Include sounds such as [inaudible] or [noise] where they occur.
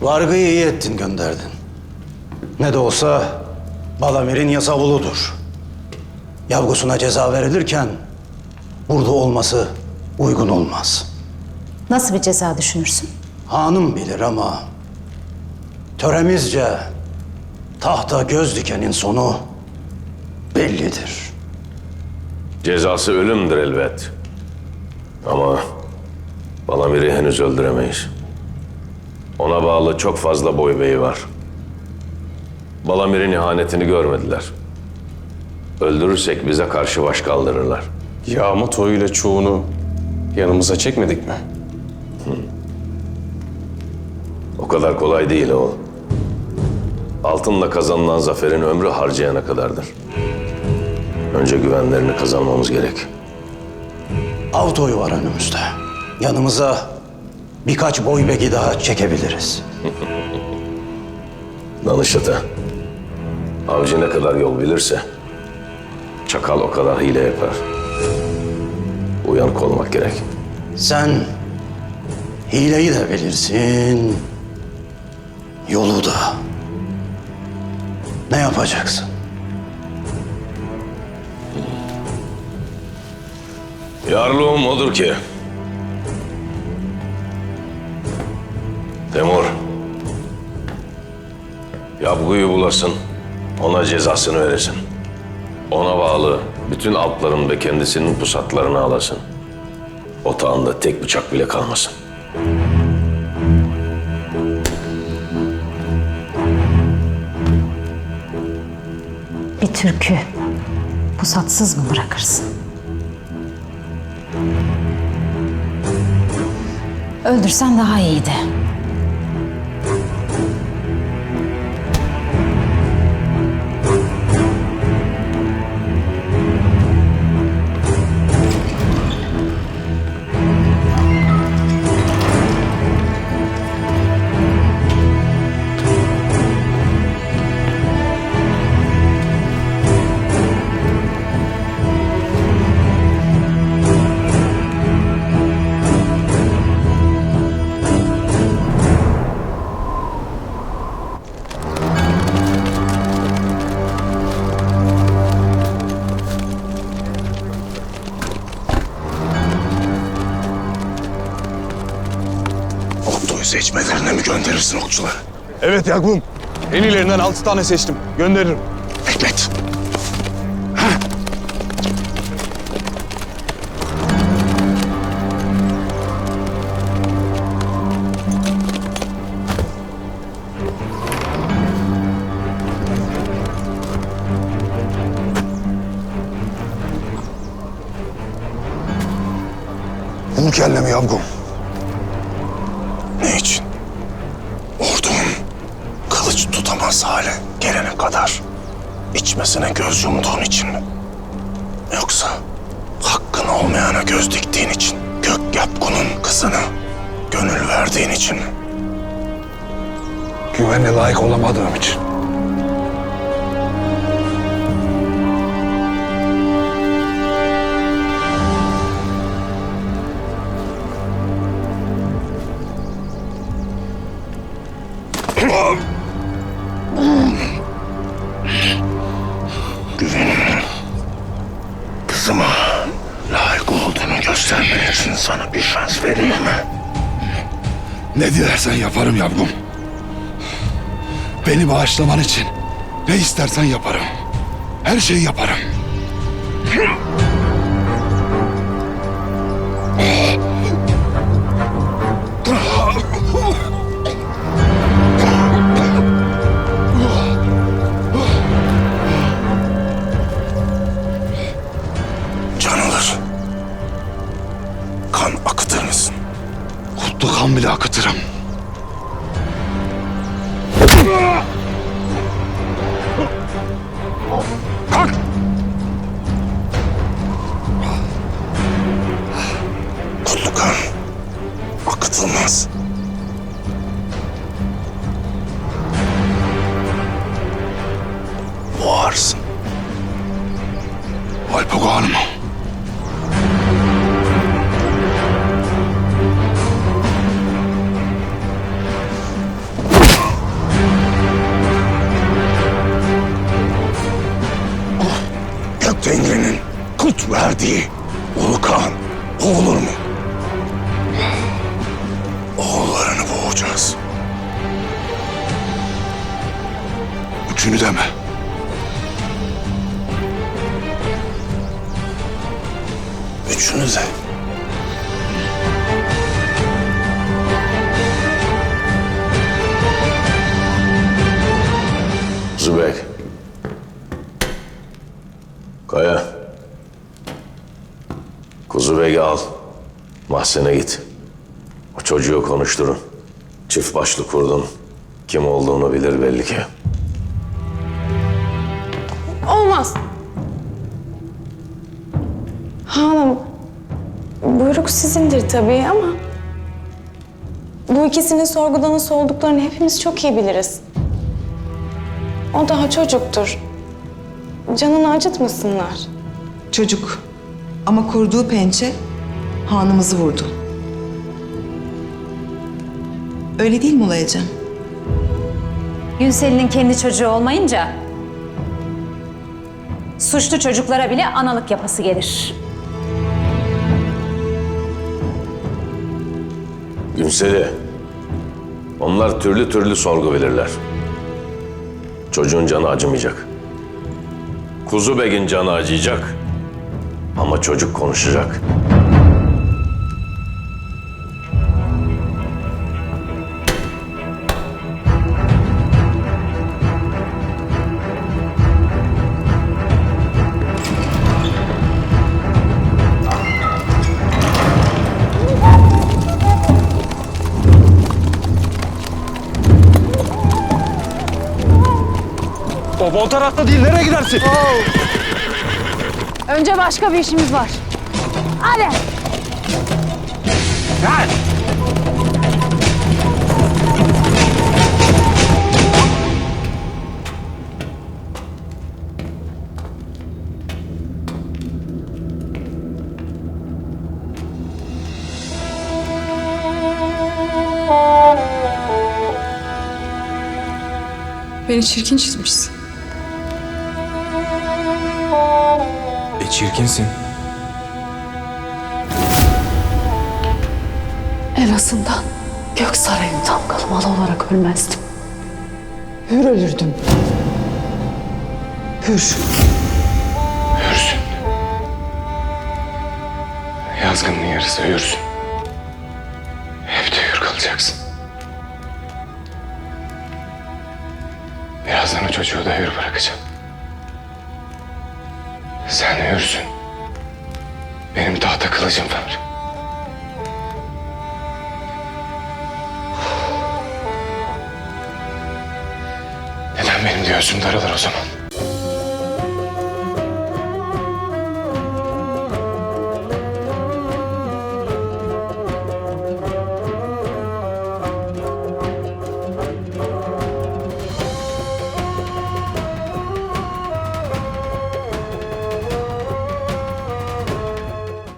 Vargıyı iyi ettin gönderdin. Ne de olsa Balamir'in yasavuludur. Yavgusuna ceza verilirken burada olması uygun olmaz. Nasıl bir ceza düşünürsün? Hanım bilir ama töremizce tahta göz dikenin sonu bellidir. Cezası ölümdür elbet. Ama Balamir'i henüz öldüremeyiz. Ona bağlı çok fazla boy beyi var. Balamir'in ihanetini görmediler. Öldürürsek bize karşı baş kaldırırlar. Yağma toyuyla çoğunu yanımıza çekmedik mi? O kadar kolay değil o. Altınla kazanılan zaferin ömrü harcayana kadardır. Önce güvenlerini kazanmamız gerek. Av toyu var önümüzde. Yanımıza birkaç boy begi daha çekebiliriz. [laughs] Danışata. Avcı ne kadar yol bilirse çakal o kadar hile yapar. Uyanık olmak gerek. Sen hileyi de bilirsin, yolu da. Ne yapacaksın? Yarlığım odur ki. Temur. Yabguyu bulasın. Ona cezasını veresin. Ona bağlı bütün altların ve kendisinin pusatlarını alasın. Otağında tek bıçak bile kalmasın. Bir türkü pusatsız mı bırakırsın? Öldürsen daha iyiydi. Seçmelerine mi gönderirsin okçuları? Evet Yakup'um. En iyilerinden altı tane seçtim. Gönderirim. Hikmet. Bunu kellemi yavrum. İçin? Ordunun kılıç tutamaz hale gelene kadar içmesine göz yumduğun için mi? Yoksa hakkın olmayana göz diktiğin için, gök yapkunun kızına gönül verdiğin için mi? Güvenle layık olamadığım için. Güvenime, kızıma layık olduğunu göstermen için sana bir şans vereyim mi? Ne dilersen yaparım yavrum. Beni bağışlaman için ne istersen yaparım. Her şeyi yaparım. Alpagan mı? Ah, Kök Tengri'nin kut verdiği Ulukan o olur mu? Oğullarını boğacağız. Üçünü deme. Üçünü de. Zübek. Kaya. Kuzu Bey'i al. Mahzene git. O çocuğu konuşturun. Çift başlı kurdun. Kim olduğunu bilir belli ki. Olmaz. Hanım, buyruk sizindir tabii ama... ...bu ikisinin sorguda nasıl olduklarını hepimiz çok iyi biliriz. O daha çocuktur. Canını acıtmasınlar. Çocuk. Ama kurduğu pençe hanımızı vurdu. Öyle değil mi Ulayacığım? Günsel'in kendi çocuğu olmayınca... ...suçlu çocuklara bile analık yapası gelir. Günsel'i. Onlar türlü türlü sorgu verirler. Çocuğun canı acımayacak. Kuzu Begin canı acıyacak. Ama çocuk konuşacak. Baba o tarafta değil. Nereye gidersin? Önce başka bir işimiz var. Hadi. Beni çirkin çizmişsin. Çirkinsin. En azından gök sarayından kalmalı olarak ölmezdim. Hür ölürdüm. Hür. Hürsün. Yazgının yarısı hürsün. Hep de hür kalacaksın. Birazdan o çocuğu da hür bırakacağım. Sen hürsün. Benim tahta kılıcım var. Neden benim göğsüm daralır o zaman?